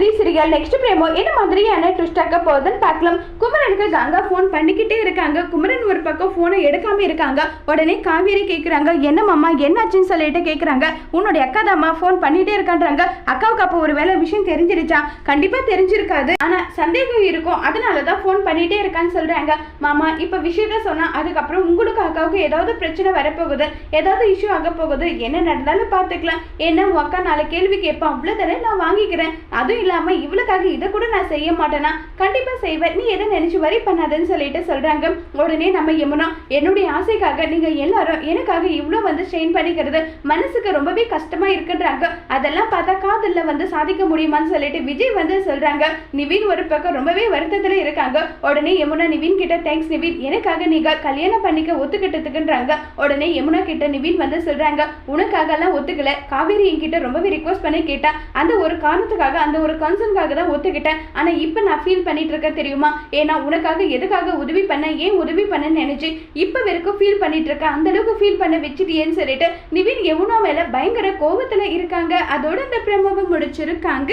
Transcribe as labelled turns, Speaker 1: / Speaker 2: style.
Speaker 1: கதி நெக்ஸ்ட் பிரேமோ என்ன மாதிரியான ட்விஸ்டாக்க போகுதுன்னு பார்க்கலாம். குமரனுக்கு கங்கா ஃபோன் பண்ணிக்கிட்டே இருக்காங்க. குமரன் ஒரு பக்கம் ஃபோனை எடுக்காம இருக்காங்க. உடனே காவேரி கேட்குறாங்க என்ன மாமா என்னாச்சுன்னு சொல்லிட்டு கேட்குறாங்க உன்னுடைய அக்கா தாம்மா ஃபோன் பண்ணிட்டே இருக்கான்றாங்க. அக்காவுக்கு அப்போ ஒரு வேலை விஷயம் தெரிஞ்சிருச்சா? கண்டிப்பாக தெரிஞ்சிருக்காது. ஆனால் சந்தேகம் இருக்கும். அதனால தான் ஃபோன் பண்ணிட்டே இருக்கான்னு சொல்கிறாங்க மாமா இப்போ விஷயத்த சொன்னால் அதுக்கப்புறம் உங்களுக்கு அக்காவுக்கு ஏதாவது பிரச்சனை வரப்போகுது. ஏதாவது இஷ்யூ ஆக போகுது. என்ன நடந்தாலும் பார்த்துக்கலாம். என்ன உன் அக்கா நாலு கேள்வி கேட்பான். அவ்வளோ தானே நான் வாங்கிக்கிறேன். அதுவும் இல்லாமல் இவளுக்காக இதை கூட நான் செய்ய மாட்டேனா? கண்டிப்பாக செய்வேன். நீ எதை நினச்சி வரி பண்ணாதன்னு சொல்லிட்டு சொல்கிறாங்க உடனே நம்ம யமுனா என்னுடைய ஆசைக்காக நீங்கள் எல்லாரும் எனக்காக இவ்வளோ வந்து ஸ்ட்ரெயின் பண்ணிக்கிறது மனசுக்கு ரொம்பவே கஷ்டமாக இருக்குன்றாங்க. அதெல்லாம் பார்த்தா காதலில் வந்து சாதிக்க முடியுமான்னு சொல்லிட்டு விஜய் வந்து சொல்கிறாங்க நிவின் ஒரு பக்கம் ரொம்பவே வருத்தத்தில் இருக்காங்க. உடனே யமுனா நிவின் கிட்ட தேங்க்ஸ் நிவின். எனக்காக நீங்கள் கல்யாணம் பண்ணிக்க ஒத்துக்கிட்டதுக்குன்றாங்க. உடனே யமுனா கிட்ட நிவின் வந்து சொல்கிறாங்க உனக்காகலாம் ஒத்துக்கல. காவேரி என்கிட்ட ரொம்பவே ரிக்வஸ்ட் பண்ணி கேட்டா அந்த ஒரு காரணத்துக்காக அந்த ஒரு கன்சர்னுக்காக தான் ஒத்துக்கிட்டேன். ஆனால் இப்போ நான் ஃபீல் பண்ணிட்டு இருக்கேன் தெரியுமா? ஏன்னா உனக்காக எதுக்காக உதவி பண்ண ஏன் உதவி பண்ணேன்னு நினைச்சு இப்போ வரைக்கும் ஃபீல் பண்ணிட்டு இருக்கேன் அந்த அளவுக்கு ஃபீல் பண்ண வச்சுட்டியேன்னு சொல்லிட்டு நிவின் எவனோ மேல பயங்கர கோவத்துல இருக்காங்க. அதோட இந்த பிரமோகம் முடிச்சிருக்காங்க.